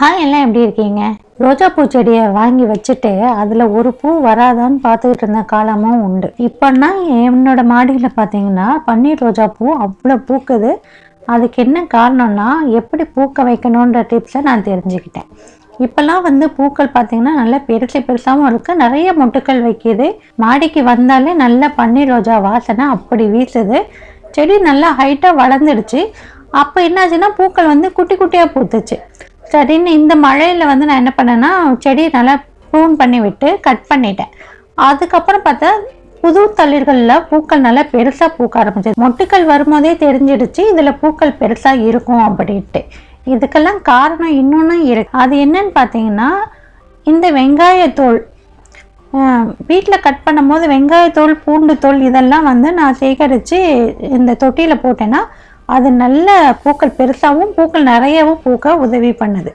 Hi எல்லாம் எப்படி இருக்கீங்க? ரோஜா பூச்செடியை செடியை வாங்கி வச்சுட்டு அதில் ஒரு பூ வராதான்னு பார்த்துக்கிட்டு இருந்த காலமும் உண்டு. இப்போன்னா என்னோட மாடியில் பார்த்தீங்கன்னா பன்னீர் ரோஜா பூ அவ்வளோ பூக்குது. அதுக்கு என்ன காரணம்னா எப்படி பூக்க வைக்கணுன்ற டிப்ஸை நான் தெரிஞ்சுக்கிட்டேன். இப்போல்லாம் வந்து பூக்கள் பார்த்தீங்கன்னா நல்லா பெருசு பெருசாகவும் இருக்குது நிறைய மொட்டுக்கள் வைக்கிது. மாடிக்கு வந்தாலே நல்ல பன்னீர் ரோஜா வாசனை அப்படி வீசுது. செடி நல்லா ஹைட்டாக வளர்ந்துடுச்சு. அப்போ என்னாச்சுன்னா பூக்கள் வந்து குட்டி குட்டியாக பூத்துச்சு. சரின்னு இந்த மழையில் வந்து நான் என்ன பண்ணேன்னா செடியை நல்லா ப்ரூன் பண்ணி விட்டு கட் பண்ணிட்டேன். அதுக்கப்புறம் பார்த்தா புது தளிர்களில் பூக்கள் நல்லா பெருசாக பூக்க ஆரம்பிச்சது. மொட்டுக்கள் வரும்போதே தெரிஞ்சிடுச்சு இதில் பூக்கள் பெருசாக இருக்கும் அப்படின்ட்டு. இதுக்கெல்லாம் காரணம் இன்னொன்று இருக்கு. அது என்னன்னு பார்த்தீங்கன்னா இந்த வெங்காயத்தோல் வீட்டில் கட் பண்ணும்போது வெங்காயத்தோல் பூண்டு தோல் இதெல்லாம் வந்து நான் சேகரித்து இந்த தொட்டியில் போட்டேன்னா அது நல்ல பூக்கள் பெருசாகவும் பூக்கள் நிறையவும் பூக்க உதவி பண்ணுது.